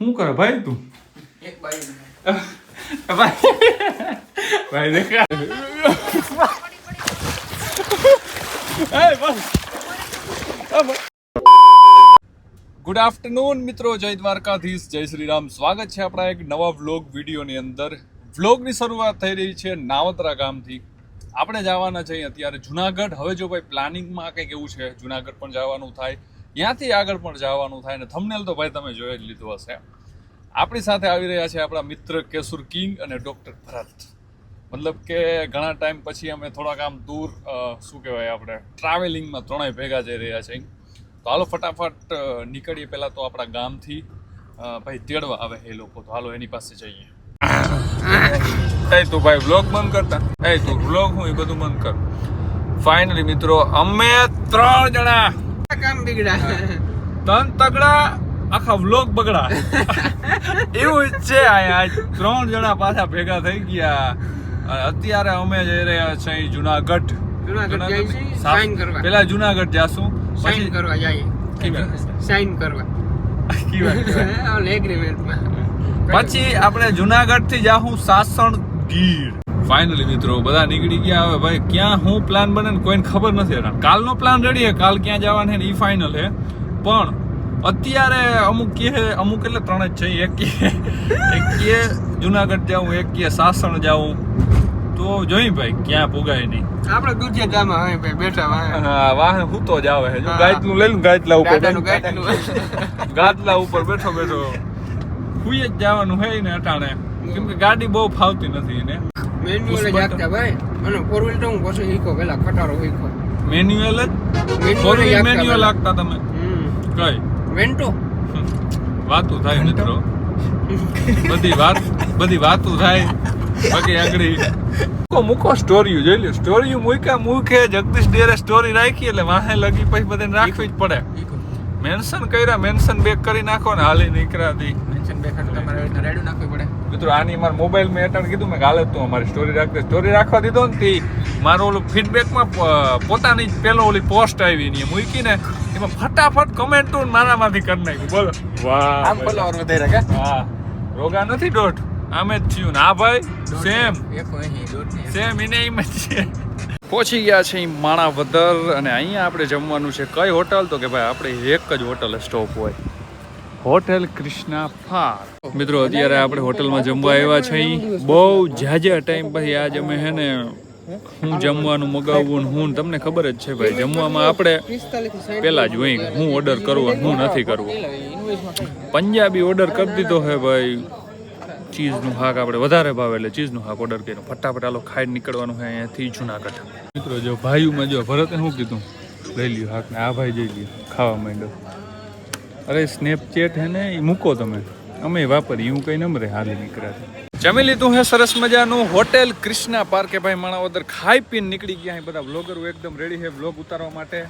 શું કરે ભાઈ તું? એક ભાઈ. ભાઈ દેખા. ગુડ આફ્ટરનૂન મિત્રો. જય દ્વારકાધીશ. જય શ્રી રામ સ્વાગત છે આપણા એક નવા વ્લોગ વિડીયોની અંદર. વ્લોગની શરૂઆત થઈ રહી છે નાવતરા ગામથી. આપણે જવાના છીએ અત્યારે જુનાગઢ. હવે જો ભાઈ પ્લાનિંગમાં કંઈક એવું છે જુનાગઢ પણ જવાનું થાય. ત્યાંથી આગળ પણ જવાનું થાય ને થમનેલ તો ભાઈ તમે જોઈ જ લીધું હશે. આપણી સાથે આવી રહ્યા છે આપણા મિત્ર કેશુર કિંગ અને ડૉક્ટર ભરત. મતલબ કે ઘણા ટાઈમ પછી અમે થોડાક આમ દૂર શું કહેવાય આપણે ટ્રાવેલિંગમાં ત્રણેય ભેગા જઈ રહ્યા છીએ. તો હાલો ફટાફટ નીકળીએ પહેલાં તો આપણા ગામથી. ભાઈ તેડવા આવે એ લોકો. તો હાલો એની પાસે જઈએ. એ તું ભાઈ વ્લોગ બંધ કરતા એ તું વ્લોગ હું એ બધું બંધ કર. ફાઇનલી મિત્રો, અમે ત્રણ જણા કામ બિગડા તન તગડા આખા વ્લોગ બગડા એવું જ છે અહીંયા આજ ત્રણ જણા પાછા ભેગા થઈ ગયા અને અત્યારે અમે જઈ રહ્યા છીએ જુનાગઢ. જુનાગઢ જાય છે સાસ- સાઈન કરવા. પેલા જુનાગઢ જાશું સાઈન પછી કરવા જાય. કી વાત? સાઈન કરવા. કી વાત? છે? એગ્રીમેન્ટમાં પછી આપણે જુનાગઢથી જાહું સાસણ ગીર. ફાઇનલી મિત્રો બધા નીકળી ગયા. હવે ભાઈ ક્યાં હું પ્લાન બને ને કોઈને ખબર નથી હેરાન. કાલનો પ્લાન રેડી છે. કાલ ક્યાં જવાનું છે ને ઈ ફાઇનલ છે. પણ અત્યારે અમુક કે અમુક એટલે ત્રણ જ છે. એક એક કે જુનાગઢ જાઉં એક કે સાસણ જાઉં. તો જોઈ ભાઈ ક્યાં પુગાય નહીં. આપણે દૂધિયા ગામમાં હોય ભાઈ બેઠા વાહ. હા વાહન હું તો જ આવે છે. જો. ગાયતનું લઈ લઉં ગાયતલા ઉપર. ગાડાનું ઉપર બેઠો બેઠો. હુઈ જ જવાનું હે ને અટાણે. કેમ કે ગાડી બહુ ફાવતી નથી એને. મેન્યુઅલ જ આપતા ભાઈ. અને ફોર વ્હીલ તો હું પછી શીખો પેલા ખટારો શીખો. મેન્યુઅલ જ? ફોર વ્હીલ આપતા મેન્યુઅલ. લાગતા તમે? કઈ? વેન્ટો વાતું થાય મિત્રો. બધી વાત બધી વાતું થાય. બાકી આગળ. મૂકો મૂકો સ્ટોરી જોઈ લ્યો. સ્ટોરી મૂક્યા મૂકે જગદીશ ડેરે સ્ટોરી રાખી એટલે વાહે લગી પછી બધાને રાખવી જ પડે. મેન્શન કર્યા મેન્શન બેક કરી નાખો ને હાલી નીકળ્યા દી. મેન્શન બેક તમારે રેડું નાખવી પડે. મિત્રો આની મારા મોબાઈલ મેં અટાણ કીધું મેં ગાલે તું અમારી સ્ટોરી રાખતે સ્ટોરી રાખવા દીધો ને તે મારો ઓલું ફીડબેકમાં પોતાની જ પેલો ઓલી પોસ્ટ આવી ને મૂકીને એમાં ફટાફટ કમેન્ટ મારામાંથી કરી નાખ્યું. બોલો. વાહ આમ ફોલોવર વધારે કે? હા. રોગા નથી દોઢ? આમે જ થયું ને. આ ભાઈ. સેમ ને સેમ એને એમ જ છે. પહોંચી ગયા છે માણાવદર અને અહીંયા આપણે જમવાનું છે. કઈ હોટલ તો કે ભાઈ આપણે એક જ હોટલ સ્ટોપ હોય. હોટેલ કૃષ્ણા ફાર મિત્રો, અત્યારે આપણે હોટલમાં જમવા આવ્યા છે બહુ જાજા ટાઈમ પછી આજ અમે હે ને હું જમવાનું મગાવવું હું તમને ખબર જ છે ભાઈ, જમવામાં આપણે પેલા જ હોય હું ઓર્ડર કરવો હું નથી કરવો. પંજાબી ઓર્ડર કરી દીધો હે ભાઈ. ચીઝનું હાક આપણે વધારે ભાવે એટલે ચીઝનું હાક ઓર્ડર કર્યું. ફટાફટ આલો ખાઈ નીકળવાનું છે અહીંયાથી જુનાગઢ. મિત્રો, જો ભાઈઓમાં જો ભરતે શું કીધું? લઈ લ્યો હાક ને આ ભાઈ જઈ લ્યો. ખાવા માંડ્યો. અરે સ્નેપચેટ હે ને એ મૂકો તમે. અમે વાપરીએ હું કંઈ નમરે હાલ નીકળ્યા જમી લીધું હે સરસ મજાનું હોટેલ ક્રિષ્ના પાર્કે. ભાઈ માણાવદર ખાઈ પીને નીકળી ગયા બધા બ્લોગરો એકદમ રેડી હે બ્લોગ ઉતારવા માટે.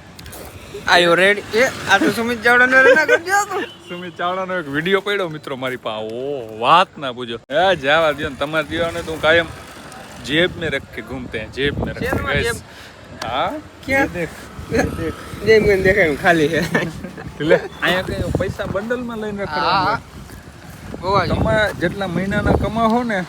આયો રેડ એ આ તો સુમિત ચાવડાનો રેના કરજો સુમિત ચાવડાનો એક વિડિયો પડ્યો મિત્રો મારી પાસે ઓ વાત ના પૂછો. હે જાવા દયો ને તમારે દેવાનો તો કાયમ જેબ મે રખ કે ઘૂમતે જેબ મે રખ. હા? ક્યાં? દેખ. જેમ મને દેખાય ખાલી છે એટલે અહીંયા કઈ પૈસા બંડલમાં લઈને જેટલા મહિનાના કમાવો ને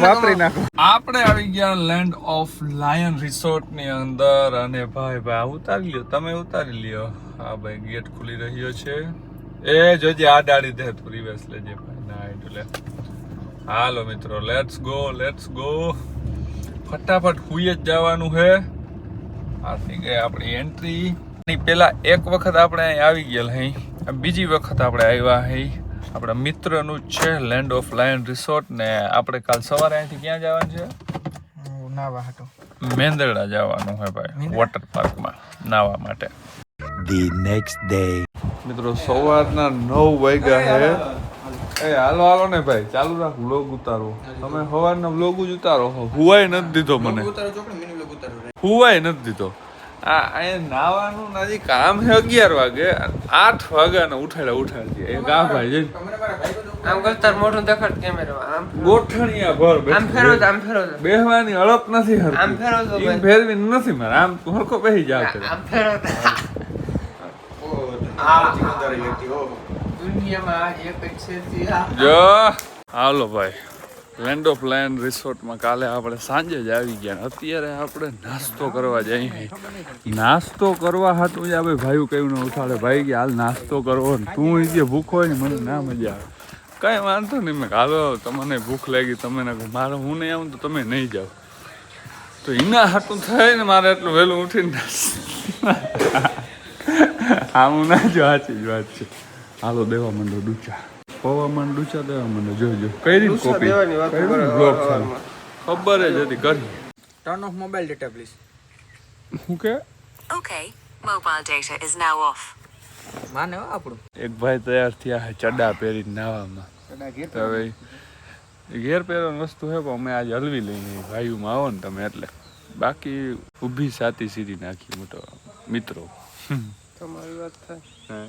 વાપરી આપણે આવી ગયા લેન્ડ ઓફ લાયન રિસોર્ટની અંદર અને ભાઈ ભાઈ ઉતારી લ્યો તમે ઉતારી લ્યો હા ભાઈ ગેટ ખુલી રહ્યો છે એ જોજે આ ડાળી દે પ્રિવેસ લેજે ભાઈ એટલે હાલો મિત્રો લેટ્સ ગો લેટ્સ ગો ફટાફટ હુઈ જ જવાનું છે આ થઈ ગઈ આપણી એન્ટ્રી પેલા એક વખત આપણે અહીં આવી ગયેલા હઈ. બીજી વખત આપણે આવ્યા હઈ. આપણા મિત્રનું જ છે લેન્ડ ઓફ લાયન રિસોર્ટ ને આપણે કાલ સવારે અહીંથી ક્યાં જવાનું છે? નાવા હાટો. મેંદરડા જવાનું હોય ભાઈ વોટર પાર્કમાં નાવા માટે. ધી નેક્સ્ટ ડે મિત્રો સવારના નવ વાગ્યા હે. એ હાલો હાલો ને ભાઈ ચાલુ રાખ વ્લોગ ઉતારો. તમે સવારના વ્લોગ જ ઉતારો હુવાય નથી દીધો મને. હુવાય નથી દીધો. આ અહીંયા નાવાનું નથી કામ છે અગિયાર વાગે આઠ વાગ્યાને ઉઠાડે ઉઠાડી એ ગા ભાઈ જઈ આમ કરતા મોઢું દેખાડ કેમેરામાં આમ ગોઠણિયા ભર આમ ફેરો આમ ફેરવો તો. બેહવાની અળપ નથી હર આમ ફેરો તો ભાઈ. ફેરવી નથી મારે. આમ હરકો બેહી બેસી કરે આમ ફેરો દુનિયામાં આ એક જ છે જો હાલો ભાઈ. લેન્ડ ઓફ લેન્ડ રિસોર્ટમાં કાલે આપણે સાંજે જ આવી ગયા અત્યારે આપણે નાસ્તો કરવા જઈએ નાસ્તો કરવા હતું જ આપણે ભાઈ કહ્યું ને ઉઠાડે. ભાઈ કે હાલ નાસ્તો કરવો ને તું જે ભૂખ હોય ને મને ના મજા આવે. કાંઈ વાંધો નહીં, મેં હાલો, તમને ભૂખ લાગી તમે ના મારે હું નહીં આવું તો તમે નહીં જાઓ. તો એના હાટું થાય ને મારે એટલું વહેલું ઉઠીને આમ ના જો સાચી જ વાત છે. હાલો, દેવા મંડો ડૂચા પવા માંડ ડૂચા દેવા મને જોજો કઈ રીત કોપી ચાલુ? ખબર જ હતી કરી turn off mobile data please હું કે? Okay mobile data is now off માને હો આપણું. એક ભાઈ તૈયાર થયા ચડા પહેરી નાવામાં. હવે ઘેર પહેરવાની વસ્તુ છે પણ અમે આજે હલવી લઈને ભાઈઓમાં આવો ને તમે એટલે. બાકી ઊભી સાતી સીધી નાખી મોટો મિત્રો. તમારી વાત થાય.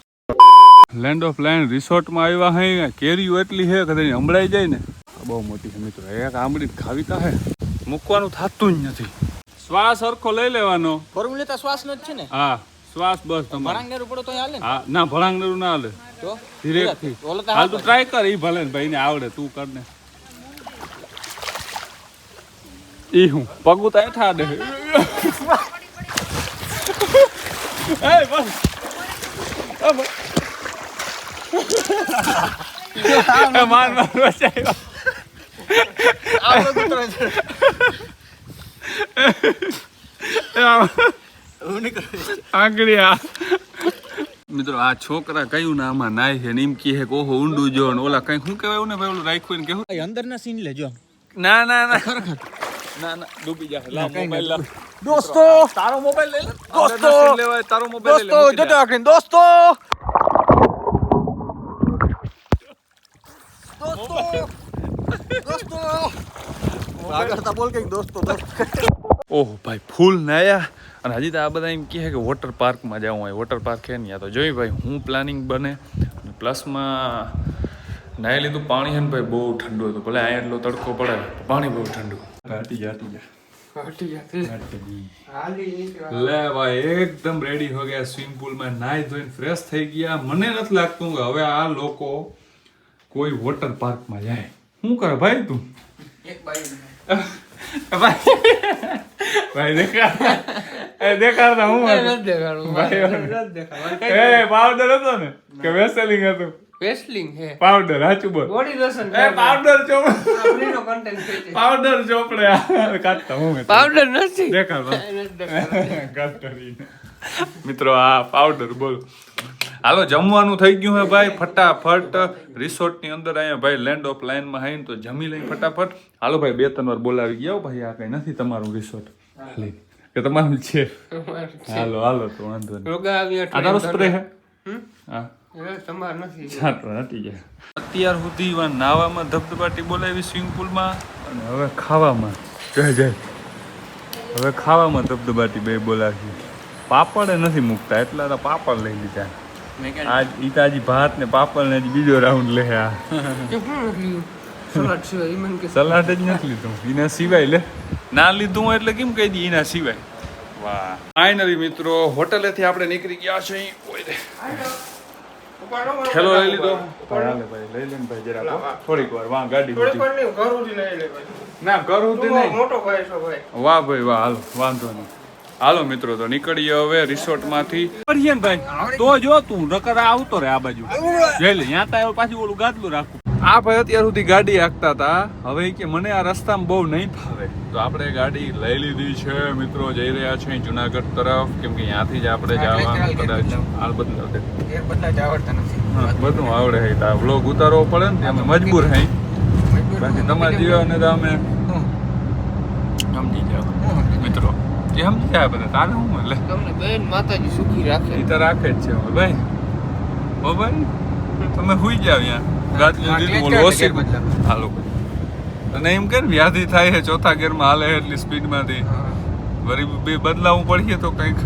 લેન્ડ ઓફ લેન્ડ રિસોર્ટમાં આવ્યા હે કેરીઓ એટલી હે કે તેની જાય ને. બહુ મોટી છે મિત્રો એક આંબળી ખાવી તા હે. મૂકવાનું થતું જ નથી. શ્વાસ સરખો લઈ લેવાનો. ફોર્મ્યુલા શ્વાસનો જ છે ને? હા શ્વાસ બસ તમારે. ભણાંગનેર પડો તો હાલે હા ના ભળાંગનેરું ના હાલે. તો ધીરે થી હાલ તું ટ્રાય કર ઈ ભલે ને ભાઈ ને આવડે તું કર ને. ઈ હું પગુ તો એઠા દે એ બસ. માર માર બચાવ્યો કરું. મિત્રો આ છોકરા કયું ના આમાં નાય છે ને એમ કહે કે ઓહો ઊંડું જો ને ઓલા કઈ શું કહેવાય ને ભાઈ ઓલું રાખ્યું ને કેવું? અંદર ના સીન લેજો ના ના ના. ના ના ડૂબી જા લા મોબાઈલ લા. દોસ્તો! તારો મોબાઈલ લઈ લે. દોસ્તો! લેવાય તારો મોબાઈલ લઈ લે. દોસ્તો દે. આખરી દોસ્તો! દોસ્તો. બોલ દોસ્તો દોસ્તો. ઓહ ભાઈ ફૂલ નાયા. અને હજી તો આ બધા એમ કહે કે વોટર પાર્કમાં જવું હોય. વોટર પાર્ક છે ને તો જોઈ ભાઈ હું પ્લાનિંગ બને. અને પ્લસમાં નાહી લીધું પાણી છે ને ભાઈ બહુ ઠંડુ હતું. ભલે અહીંયા એટલો તડકો પડે પાણી બહુ ઠંડુ. જા. હાટી લે ભાઈ એકદમ રેડી હો ગયા. સ્વિમિંગ પુલમાં નાહી ધોઈને ફ્રેશ થઈ ગયા. મને નથી લાગતું કે હવે આ લોકો કોઈ વોટર પાર્કમાં જાય. શું કરે ભાઈ તું? ભાઈ દેખાડ દેખાડતા હું? ભાઈ, પાવડર હતો ને? કે વેસેલિંગ હતું? વેસ્ટલિંગ હે. પાવડર સાચું બોલ. બોડી લોશન એ પાવડર ચોપ આપણીનો content છે પાવડર ચોપડે. કાટતા હું પાવડર નથી. દેખાડ. મિત્રો આ પાવડર બોલ. હાલો જમવાનું થઈ ગયું હે ભાઈ ફટાફટ. રિસોર્ટની અંદર અહીંયા ભાઈ લેન્ડ ઓફ લાઈનમાં આવીને તો જમી લઈ ફટાફટ. હાલો ભાઈ બે ત્રણ વાર બોલાવી ગયા ભાઈ આ કઈ નથી તમારું રિસોર્ટ કે તમારું છે? હાલો હાલો તો વાંધો નહીં. આ તારો સ્પ્રે હે? અત્યાર સુધી નાવામાં ધબધબાટી બોલાવી સ્વિમિંગ પુલમાં અને હવે ખાવામાં. જય જય. હવે ખાવામાં ધબધબાટી બે બોલાવી. પાપડ નથી મૂકતા એટલા તો પાપડ લઈ લીધા. આજ ઈતાજી ભાત ને પાપડ ને બીજો રાઉન્ડ લે આ? સલાડ સિવાય મને કે સલાડ જ નથી લીધું. એના સિવાય લે. ના લીધું હોય એટલે કેમ કહી દી એના સિવાય? વાહ. ફાઇનલી મિત્રો હોટલેથી આપણે નીકળી ગયા છે ઓય રે. ઉપાડો ઠેલો લઈ લીધો. લઈ લે ભાઈ જરા થોડીક વાર વાહ ગાડી થોડીક મૂકી. ઘર સુધી લઈ લે ના ઘર સુધી નહીં. મોટો ભાઈ છો ભાઈ. વાહ ભાઈ વાહ હાલ વાંધો નહીં. હાલો મિત્રો તો નીકળીએ હવે રિસોર્ટમાંથી કરીએ ભાઈ તો જો તું નકર આવતો રે આ બાજુ. જઈ લે ત્યાં તા પાછું ઓલું ગાદલું રાખું આ ભાઈ અત્યાર સુધી ગાડી હાંકતા હતા. હવે કે મને આ રસ્તામાં બહુ નહીં ફાવે. તો આપણે ગાડી લઈ લીધી છે મિત્રો જઈ રહ્યા છે જુનાગઢ તરફ. કેમ કે ત્યાંથી જ આપણે જવાનું કદાચ હાલ બદલાવ બધું આવડે હે તો. વ્લોગ ઉતારવો પડે ને અમે મજબૂર હઈ બાકી તમારા જીવને તો અમે સમજી જાઓ એ સમજી જાય બધા? તારે હું એટલે તમને બેન માતાજી સુખી રાખે. એ તો રાખે જ છે ભાઈ. હો ભાઈ તમે હુઈ જાવ ગાડી હા, દીધું બોલો ઓછી? હાલો અને એમ કે વ્યાધી થાય છે? ચોથા ગેરમાં હાલે એટલી સ્પીડમાંથી વરી બે બદલાવું પડીએ તો કંઈક